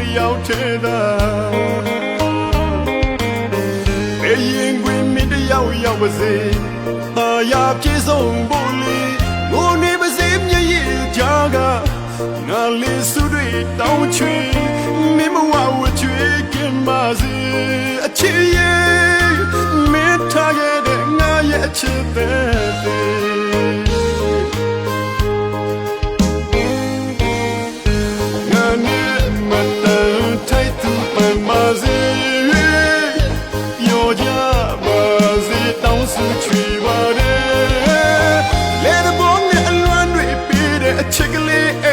ကျင်သူကိုတယောက်ထဲသာဘေးရင်ခွင်မင်းတယောက်ရောက်ပါစေတာယာပြေဆုံးဖို့လေငိုနေပါစေမျက်ရည်ကြားကငါလေးစုတွေတောင်းချွေမင်းမဝဝချွေကင်ပါစေအချစ်ရဲ့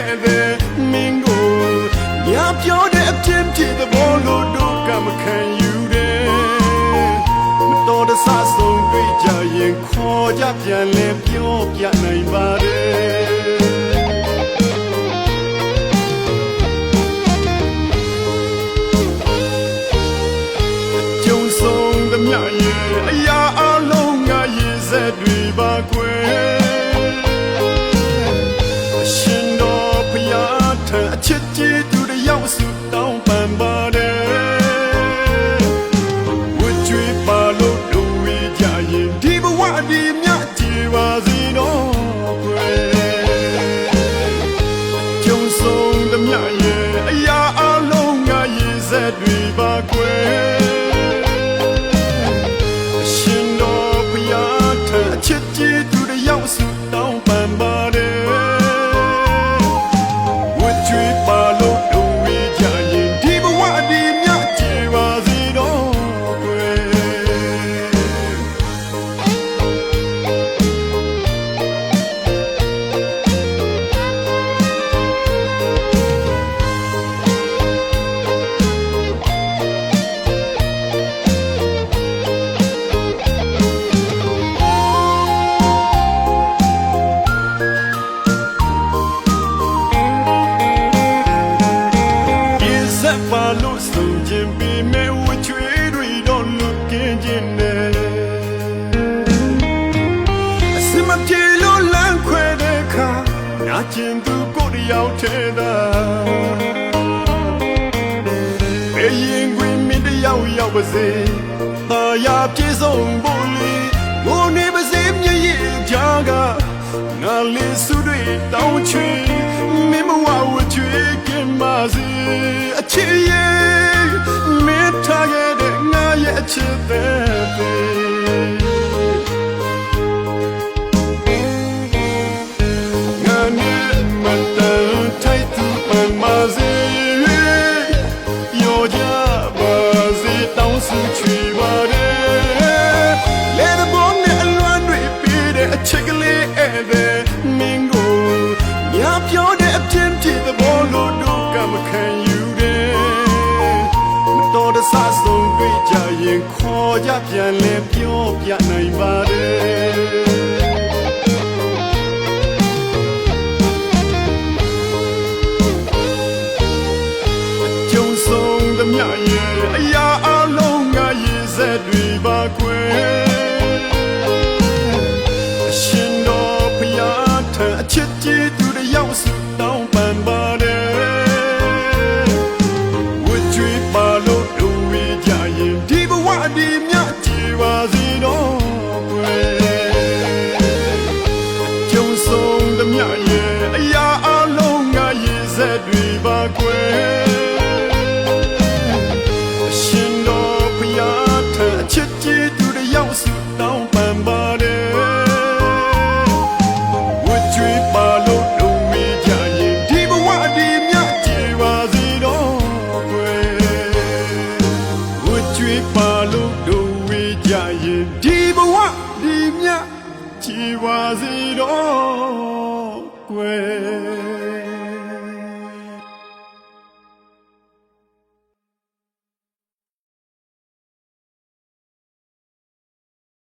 လေးဧည့်သည်မင်းကိုညပြောတဲ့အပြင်းပြေတဲ့ဘောလို့တို့ကမခံယူတယ်မတော်တဆဆုံးတွေ့ကြရင်ခေါ်ကြပြန်လဲပြောပြနိုင်ပါတယ်ကြုံဆုံးသမျှရဲ့အရာအလုံးငါရေးစက်တွေပါကွယ် ချစ်ကြီးသူတယောက်စုတောင်းပန်ပါတယ်ဝတ်ကြွေးပါလို့တို့ဝေးကြရင်ဒီဘဝဒီမြတ်ကြည်ပါစေတော့ကွယ်ကြုံဆုံးသမျှရဲ့အရာအလုံးငါရေးစက်တွေပါကွယ် ပြေလို့လမ်းခွဲတဲ့အခါနာကျင်သူကိုတယောက်ထဲသာဘေးရင်ခွင်မင်းတယောက်ရောက်ပါစေတာယာပြေဆုံးဖို့လေငိုနေပါစေမျက်ရည်ကြားကငါလေးစုတွေတောင်းချွေမင်းမဝဝချွေကင်ပါစေအချစ်ရဲ့မင်းထားခဲ့တဲ့ငါရဲ့အချစ်တဲ့ငါ ပြန်လဲပြောပြနိုင်ပါတယ်ကြုံဆုံးသမျှရဲ့အရာအလုံးငါရေးစက်တွေပါကွယ် ပါစေတော့ကွယ်